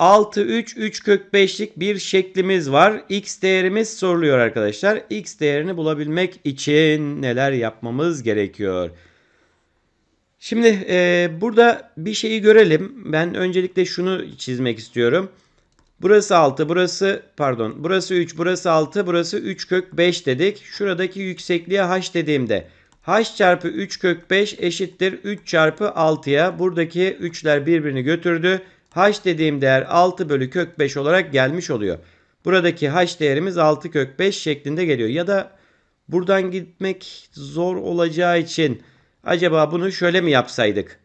6, 3, 3 kök 5'lik bir şeklimiz var. X değerimiz soruluyor arkadaşlar. X değerini bulabilmek için neler yapmamız gerekiyor? Şimdi e, burada bir şeyi görelim. Ben öncelikle şunu çizmek istiyorum. Burası 6, burası pardon, burası 3, burası 6, burası 3 kök 5 dedik. Şuradaki yüksekliğe h dediğimde h çarpı 3 kök 5 eşittir 3 çarpı 6'ya. Buradaki 3'ler birbirini götürdü. H dediğim değer 6 bölü kök 5 olarak gelmiş oluyor. Buradaki h değerimiz 6 kök 5 şeklinde geliyor. Ya da buradan gitmek zor olacağı için acaba bunu şöyle mi yapsaydık?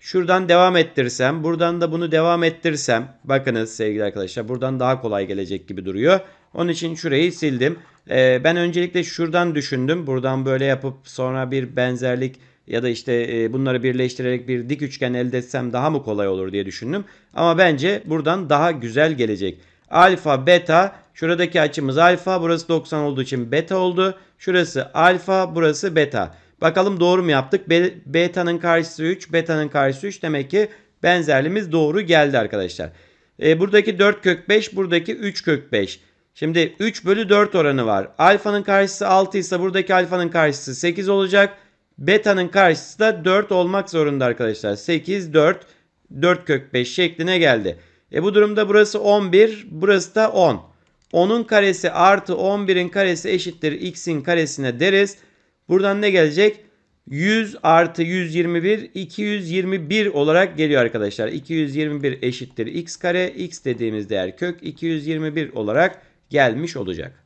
Şuradan devam ettirsem, buradan da bunu devam ettirsem, bakınız sevgili arkadaşlar buradan daha kolay gelecek gibi duruyor. Onun için şurayı sildim. Ee, ben öncelikle şuradan düşündüm. Buradan böyle yapıp sonra bir benzerlik ya da işte e, bunları birleştirerek bir dik üçgen elde etsem daha mı kolay olur diye düşündüm. Ama bence buradan daha güzel gelecek. Alfa, beta, şuradaki açımız alfa, burası 90 olduğu için beta oldu. Şurası alfa, burası beta. Bakalım doğru mu yaptık? Be- beta'nın karşısı 3, beta'nın karşısı 3. Demek ki benzerliğimiz doğru geldi arkadaşlar. E, buradaki 4 kök 5, buradaki 3 kök 5. Şimdi 3 bölü 4 oranı var. Alfanın karşısı 6 ise buradaki alfanın karşısı 8 olacak. Beta'nın karşısı da 4 olmak zorunda arkadaşlar. 8, 4, 4 kök 5 şekline geldi. E bu durumda burası 11, burası da 10. 10'un karesi artı 11'in karesi eşittir x'in karesine deriz. Buradan ne gelecek? 100 artı 121 221 olarak geliyor arkadaşlar. 221 eşittir x kare. x dediğimiz değer kök 221 olarak gelmiş olacak.